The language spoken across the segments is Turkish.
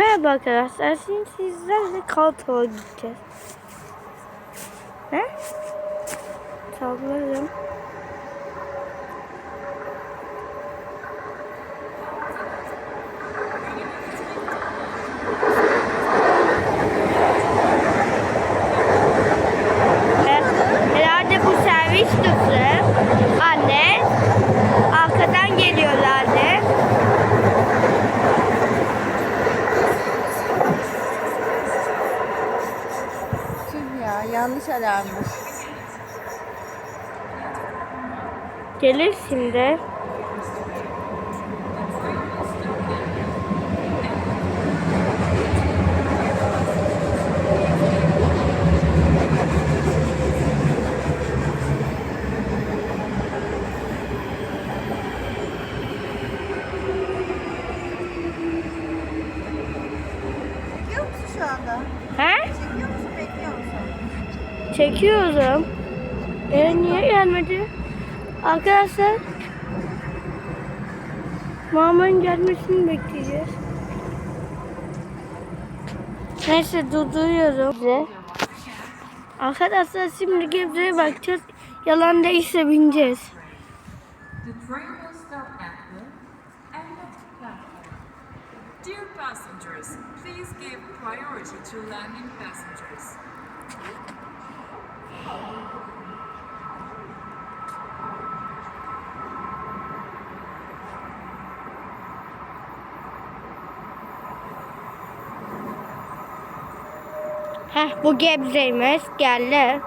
Merhaba arkadaşlar. Şimdi sizlerle Kartal'a gideceğiz. Ne? Sallarım. Her- Herhalde bu servis dışı. Anne. Arkadan geliyorlardı. Tüh ya yanlış alarmmış. Gelir şimdi. Çekiyor musun şu anda? He? Çekiyor musun bekliyor musun? Çekiyorum. E niye gelmedi? Arkadaşlar Mama'nın gelmesini bekleyeceğiz. Neyse durduruyorum size. Arkadaşlar şimdi Gebze'ye bakacağız. Yalan değilse bineceğiz. Dear passengers, please give priority to landing passengers. Heh bu Gebze'ymiş geldi.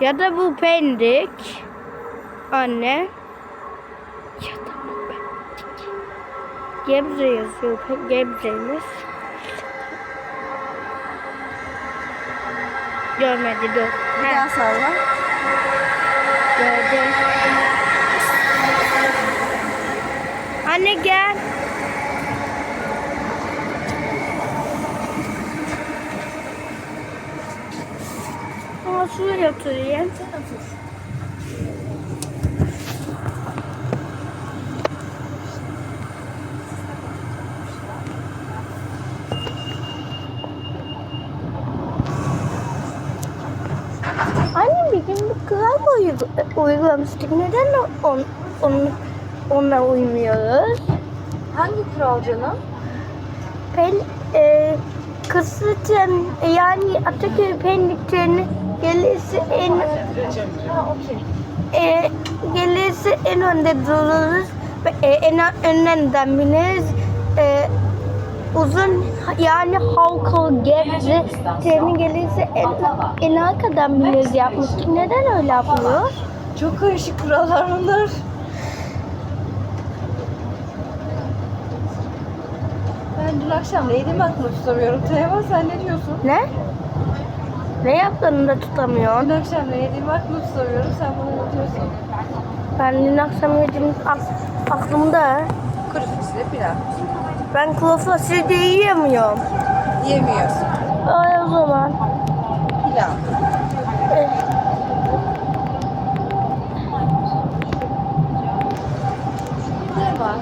Ya da bu Pendik. Anne. Ya da bu Pendik. Gebze yazıyor. Gebze'ymiş. Görmedi dur. Bir Heh, daha salla. gördü. Anne gel. Aa, şuraya oturayım. Sen otur. Anne bir gün bir kural uygul- uygulamıştık. Neden on, on, ona uymuyoruz? Hangi kural canım? Pen, e, kısıtın yani Ataköy Pendik treni gelirse en Ha e, gelirse en önde dururuz ve e, en önden bineriz. E, uzun yani halkalı Gebze treni gelirse en, en arkadan bineriz yapmıştık. Neden öyle yapmıyor? Çok karışık kurallar bunlar. Ben dün akşam neydim aklımda tutamıyorum. Teğmen sen ne diyorsun? Ne? Ne yaptığını da tutamıyorsun. Dün akşam neydim aklımda tutamıyorum. Sen bana ne diyorsun? Ben dün akşam yedim ak- aklımda. Kuru fasulye pilav. Ben kuru fasulye de yiyemiyorum. Yemiyorsun. Ay o zaman. Pilav. Eh, Teğmen.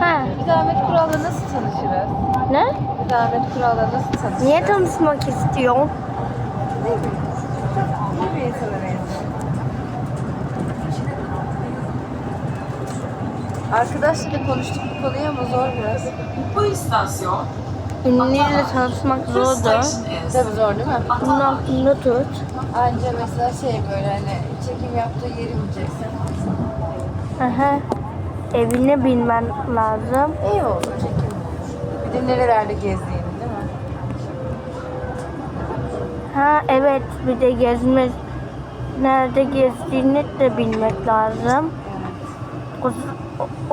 Ha, Bir zahmet kuralla nasıl tanışırız? ne? Zahmet kuralla nasıl tanışırız? Niye tanışmak istiyorsun? İyi bir insana benziyor. Arkadaşlarla konuştuk bu konuyu ama zor biraz. Bu istasyon Ünlüyle tanışmak zordu. Tabii zor değil mi? Bunun aklında tut. Anca mesela şey böyle hani çekim yaptığı yeri bileceksin. Aha. Evine bilmen lazım. İyi olur çekim. Bir de nerelerde gezdiğini değil mi? Ha evet bir de gezme nerede gezdiğini de bilmek lazım. O,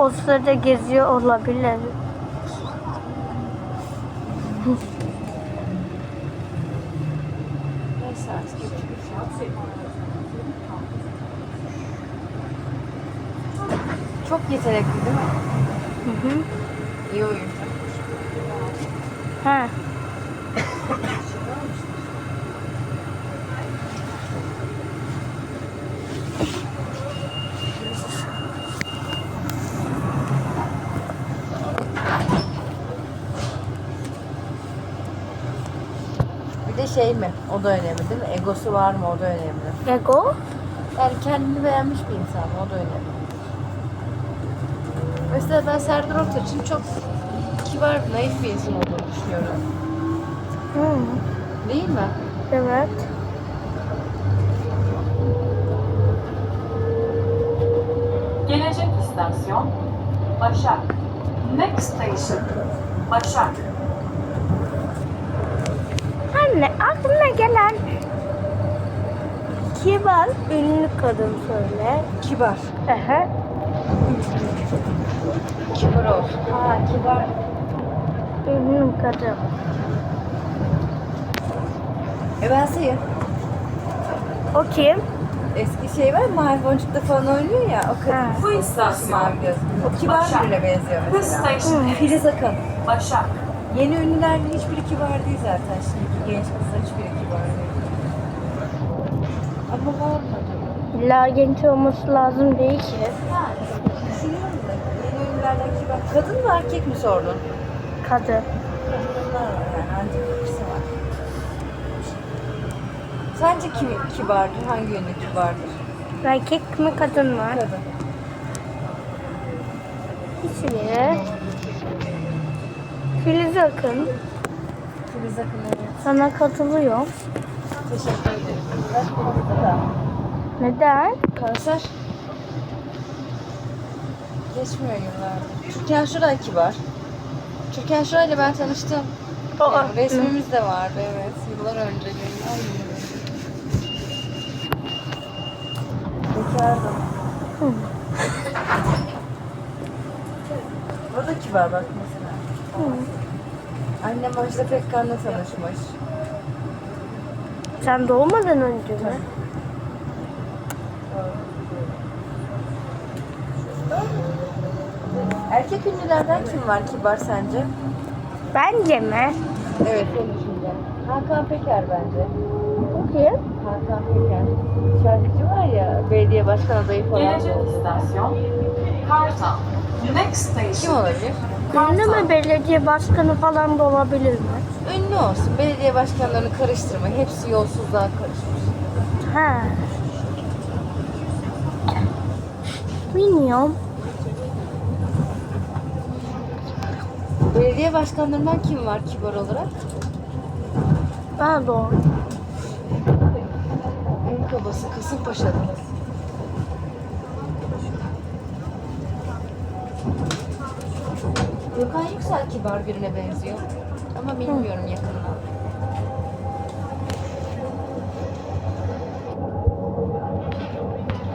o, sırada geziyor olabilir. Çok yetenekli değil mi? Hı hı. İyi oyuncu. Ha. Şey mi? O da önemli değil mi? Egosu var mı? O da önemli. Ego? Yani kendini beğenmiş bir insan mı? O da önemli. Mesela ben Serdar Ortaç'ın çok kibar, naif bir insan olduğunu düşünüyorum. Hı. Değil mi? Evet. Gelecek istasyon Başak. Next station Başak. Anne aklına gelen kibar ünlü kadın söyle. Kibar. Aha. Kibar olsun. Ha kibar. Ünlü kadın. E ben sayayım. O kim? Eski şey var Mavi Boncuk'ta falan oynuyor ya. O kadın. Ha. Bu istasyon Mavi göz. O kibar birine benziyor mesela. station is Filiz Akın. Başak. Yeni ünlülerin hiçbiri kibar değil zaten. Şimdiki genç kızlar hiçbiri kibar değil. Ama var mı acaba? İlla genç olması lazım değil ki. Ha, düşünüyorum da yeni ünlülerden kibar. Kadın mı erkek mi sordun? Kadın. Kadınlar var yani ancak ikisi var. Sence kim kibardır? Hangi ünlü kibardır? Erkek mi kadın mı? Kadın. Hiçbiri. Filiz Akın. Filiz Akın evet. Sana katılıyor. Teşekkür ederim. Biraz konuştu da. Neden? Kanser. Geçmiyor yıllardır. Türkan Şoray kibar. Türkan Şoray'la ben tanıştım. O, Yani resmimiz de vardı evet. Yıllar önce. Ay. Bekardım. Hı. O da kibar bak mesela. Hı. Annem Ajda Pekkan'la tanışmış. Sen doğmadan önce mi? Erkek ünlülerden kim var kibar sence? Bence mi? Evet senin düşüncen. Hakan Peker bence. Kim? Hakan Peker. Şarkıcı var ya belediye başkan adayı falan. Gelecek istasyon Kartal. Next station Kim olabilir? Ünlü mü belediye başkanı falan da olabilir mi? Ünlü olsun. Belediye başkanlarını karıştırma. Hepsi yolsuzluğa karışmış. Ha. Bilmiyorum. Belediye başkanlarından kim var kibar olarak? Ha doğru. En kabası Kasımpaşa'da. Gökhan Yüksel kibar birine benziyor. Ama bilmiyorum yakından.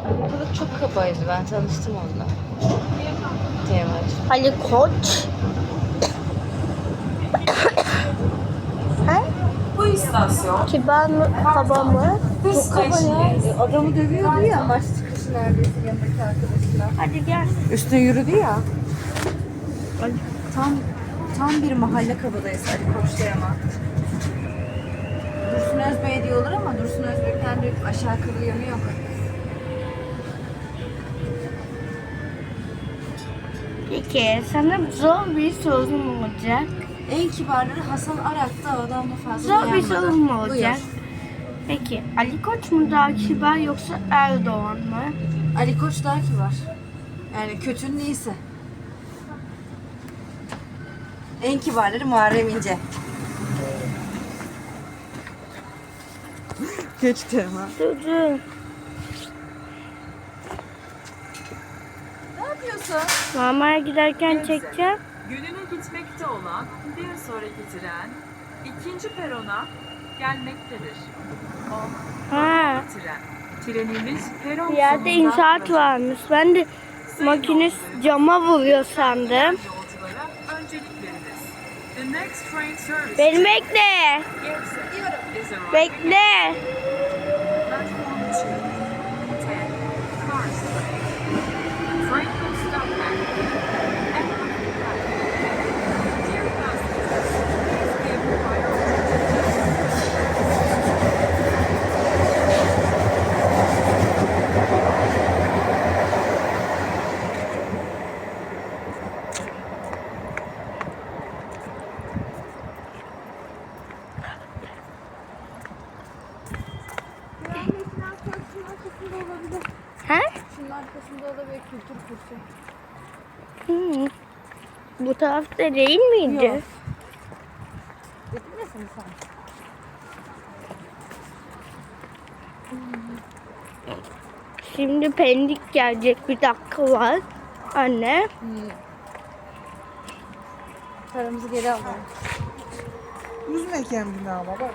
Ali Kılıç çok kabaydı. Ben tanıştım onunla. Teğmenci. Ali Koç. Bu istasyon Kibar mı? Kaba mı? Çok kaba ya. Adamı dövüyordu ya maç çıkışı neredeyse yanındaki arkadaşına. Hadi gel. Üstüne yürüdü ya. Tam tam bir mahalle kabadayısı Ali Koç'tayama. Dursun Özbey diyorlar ama Dursun Özbek'ten de aşağı yukarı yanı yok. Peki sana zor bir sorum olacak. En kibarları Hasan Arak'ta adam da fazla Zor bir beğenmedi. sorum olacak? Buyur. Peki Ali Koç mu daha kibar yoksa Erdoğan mı? Ali Koç daha kibar. Yani kötünün iyisi. En kibarları Muharrem İnce. Geçti ama. Çocuğum. Ne yapıyorsun? Mamaya giderken çekeceğim. Gününe gitmekte olan bir sonraki tren ikinci perona gelmektedir. O Ha. tren. Trenimiz peron Bir yerde inşaat varmış. Ben de Sayın makinist yolcularımız, cama vuruyor sandım. Yolculara öncelik veriniz. The next train service Beni bekle. Bekle. Kültür kursu. Hmm. Bu tarafta değil miydi? Yok. Dedin mi sen sen? Şimdi pendik gelecek bir dakika var. Anne. Hmm. Paramızı geri alalım. Üzme kendini ama bak.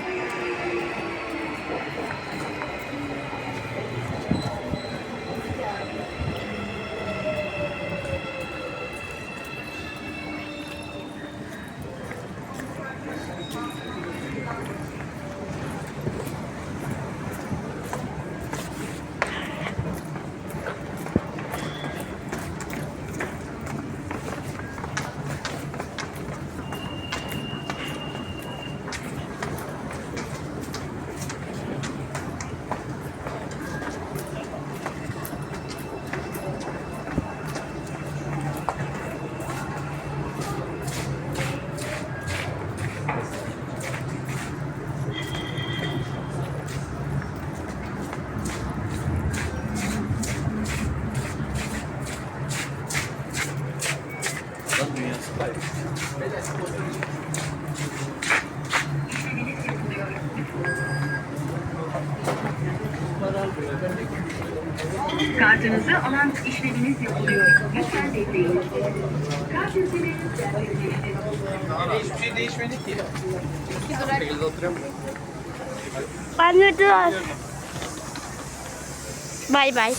Kartınızı alan işleminiz yapılıyor. Lütfen bekleyin. Kart yüklemeniz gerçekleşti. Hiçbir şey değişmedi ki. Biz oturuyor. Bay bay.